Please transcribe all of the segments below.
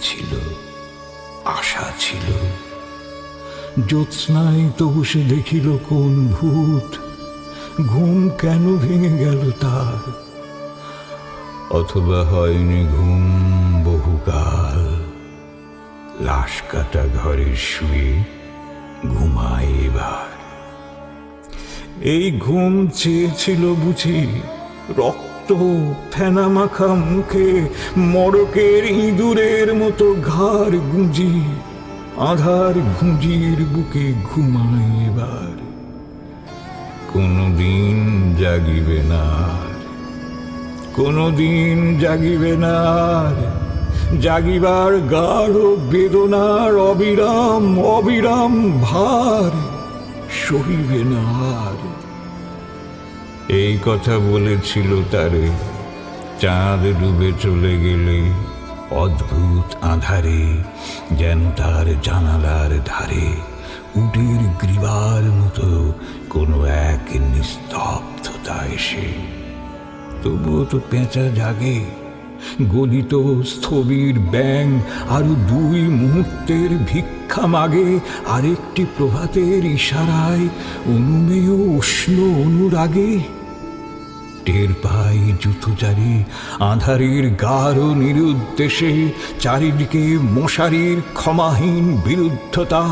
ছিল, আশা ছিল। জ্যোৎস্নায় তবু সে দেখিল কোন ভূত, ঘুম কেন ভেঙে গেল তার? অথবা হয়নি ঘুম বহুকাল, লাশ কাটা ঘরে শুয়ে ঘুমায় এবার। এই ঘুম চেয়েছিল বুঝি রক্ত ফেনা মাখা মড়কের ইঁদুরের মতো ঘাড় গুঁজি, আধার বুকে ঘুমায় এবার। কোনদিন জাগিবে না কোনদিন জাগিবে না জাগিবার গাঢ় বেদনার অবিরাম অবিরাম ভার সহিবে না আর। এই কথা বলেছিল তারে। চাঁদ ডুবে চলে গেলে অদ্ভুত আধারে যেন তার জানালার ধারে উটের গ্রীবার মতো কোনো এক নিস্তব্ধতা এসে। তবুও তো পেঁচা জাগে। গলিত স্থবির ব্যাং আরও দুই মুহূর্তের ভিক্ষা মাগে। আরেকটি প্রভাতের ইশারায় অনুমেয় উষ্ণ অনুরাগে টের পাই জুথুচারি আধারের গাঢ় নিরুদ্দেশে, চারিদিকে মশারির ক্ষমাহীন বিরুদ্ধতা,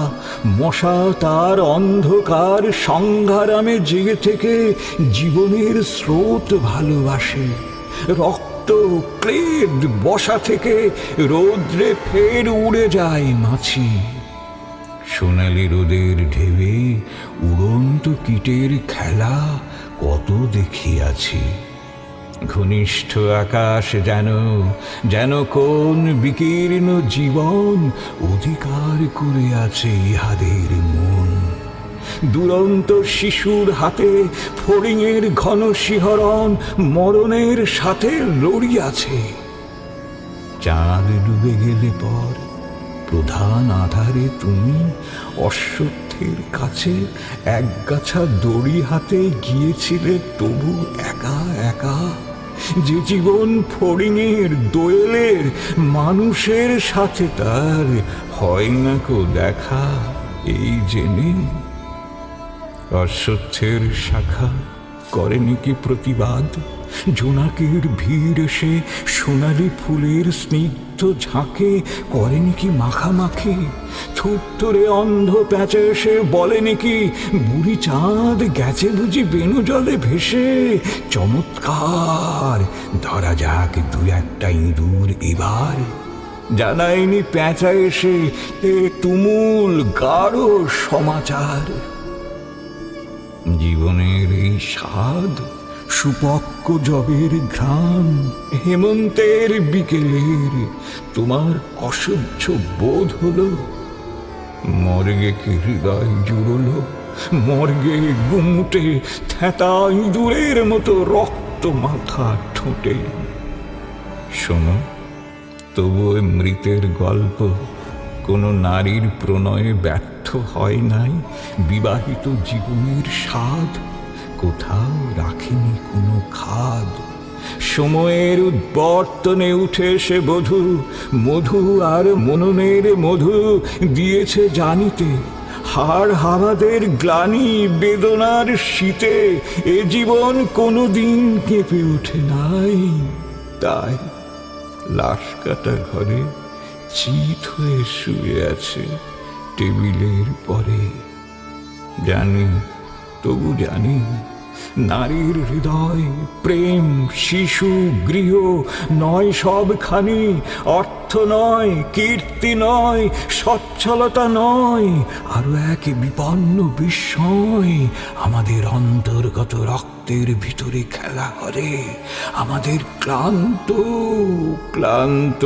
মশা তার অন্ধকার সংঘারামে জেগে থেকে জীবনের স্রোত ভালোবাসে। রক্ত ক্লেদ বসা থেকে রৌদ্রে ফের উড়ে যায় মাছি। সোনালি রোদের ঢেবে উড়ন্ত কীটের খেলা কত দেখিয়াছি? ঘনিষ্ঠ আকাশ যেন যেন কোন বিকীর্ণ জীবন অধিকার করে আছে ইহাদের মন। দুরন্ত শিশুর হাতে ফড়িংয়ের ঘন শিহরণ মরণের সাথে লড়িয়াছে। চাঁদ ডুবে গেলে পর প্রধান আধারে তুমি অশ্বত্থের কাছে একগাছা দড়ি হাতে গিয়েছিলে, তবু একা একা। যে জীবন ফড়িংয়ের দোয়েলের, মানুষের সাথে তার হয় না কো দেখা, এই জেনে। অশ্বত্থের শাখা করেনি কি প্রতিবাদ? জোনাকের ভিড় এসে সোনালি ফুলের স্নিগ্ধ ঝাঁকে করেনি কি মাখামাখি? থুত্তরে অন্ধ প্যাঁচে এসে বলেনি কি বুড়ি চাঁদ গেছে বুঝি বেনু জলে ভেসে। চমৎকার, ধরা যাক দু একটা ইঁদুর এবার। জানায়নি প্যাঁচা এসে, এ তুমুল গাঢ় সমাচার। জীবনের এই স্বাদ, সুপক্ক জবের ঘ্রাণ, হেমন্তের বিকেলের। তোমার অসহ্য বোধ হলো মর্গে কি হৃদয় জুড়লো, মর্গে গুমুটে থ্যাতা ইঁদুরের মতো রক্ত মাথা ঠোঁটে। শোনো, তবু মৃতের গল্প কোনো নারীর প্রণয়ে ব্যর্থ হয় নাই, বিবাহিত জীবনের স্বাদ কোথাও রাখেনি কোনো খাদ। সময়ের উদ্বর্তনে উঠে সে বধূ, মধু আর মননের মধু দিয়েছে জানিতে। হাড় হাওয়াদের গ্লানি বেদনার শীতে এ জীবন কোনো দিন কেঁপে ওঠে নাই। তাই লাশ কাটা ঘরে চিত হয়ে শুয়ে আছে টেবিলের পরে। জানি, তবু জানি নারীর হৃদয়, প্রেম, শিশু, গৃহ, নয় সবখানি, অর্থ নয়, কীর্তি নয়, সচ্ছলতা নয়, আরও এক বিপন্ন বিস্ময়, আমাদের অন্তর্গত রক্তের ভিতরে খেলা করে, আমাদের ক্লান্ত ক্লান্ত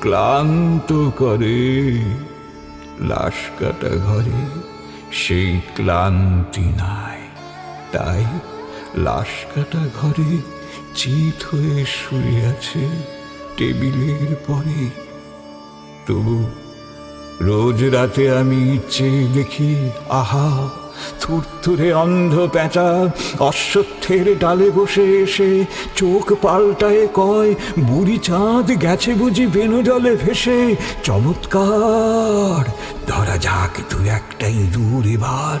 ক্লান্ত করে। লাশ কাটা ঘরে সেই ক্লান্তি নাই। তাই লাশ কাটা ঘরে চিত হয়ে শুয়ে আছে টেবিলের পরে। তবু রোজ রাতে আমি ইচ্ছে দেখি, আহা, থুরথুরে অন্ধ প্যাঁচা অশ্বত্থের ডালে বসে এসে চোখ পাল্টায় কয়, বুড়ি চাঁদ গেছে বুঝি বেনু জলে ভেসে। চমৎকার, ধরা যাক দু একটা ইঁদুর এবার।